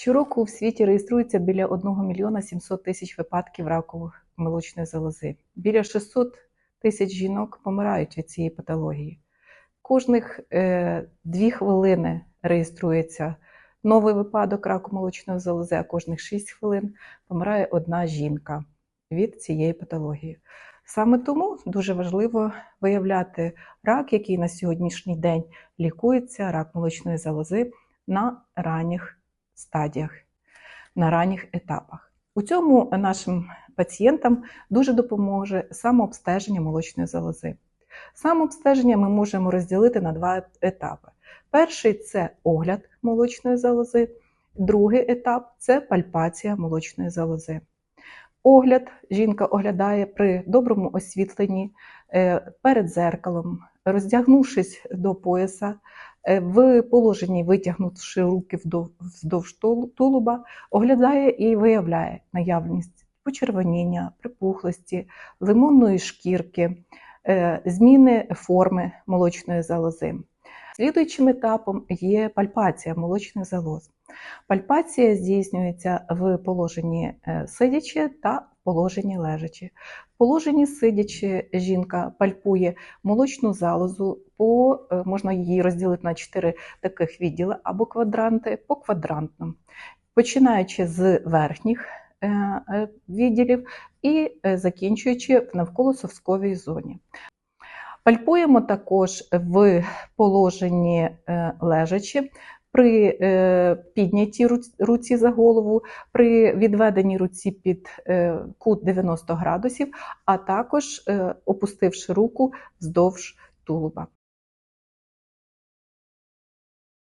Щороку в світі реєструється біля 1 мільйона 700 тисяч випадків ракових молочної залози. Біля 600 тисяч жінок помирають від цієї патології. Кожних е, дві хвилини реєструється новий випадок раку молочної залози, а кожних 6 хвилин помирає одна жінка від цієї патології. Саме тому дуже важливо виявляти рак, який на сьогоднішній день лікується, рак молочної залози на ранніх стадіях, на ранніх етапах. У цьому нашим пацієнтам дуже допоможе самообстеження молочної залози. Самообстеження ми можемо розділити на два етапи. Перший це огляд молочної залози, другий етап це пальпація молочної залози. Огляд жінка оглядає при доброму освітленні е, перед зеркалом, роздягнувшись до пояса, в положенні витягнувши руки вздовж тулуба, оглядає і виявляє наявність почервоніння, припухлості, лимонної шкірки, е, зміни форми молочної залози. Слідуючим етапом є пальпація молочних залоз. Пальпація здійснюється в положенні е, сидячи та в положенні лежачи. В положенні сидячи жінка пальпує молочну залозу, по, е, можна її розділити на чотири таких відділи або квадранти по квадрантному, починаючи з верхніх е, відділів і закінчуючи в навколосовськовій зоні. Пальпуємо також в положенні лежачи, при е, піднятій руці за голову, при відведеній руці під е, кут 90 градусів, а також е, опустивши руку вздовж тулуба.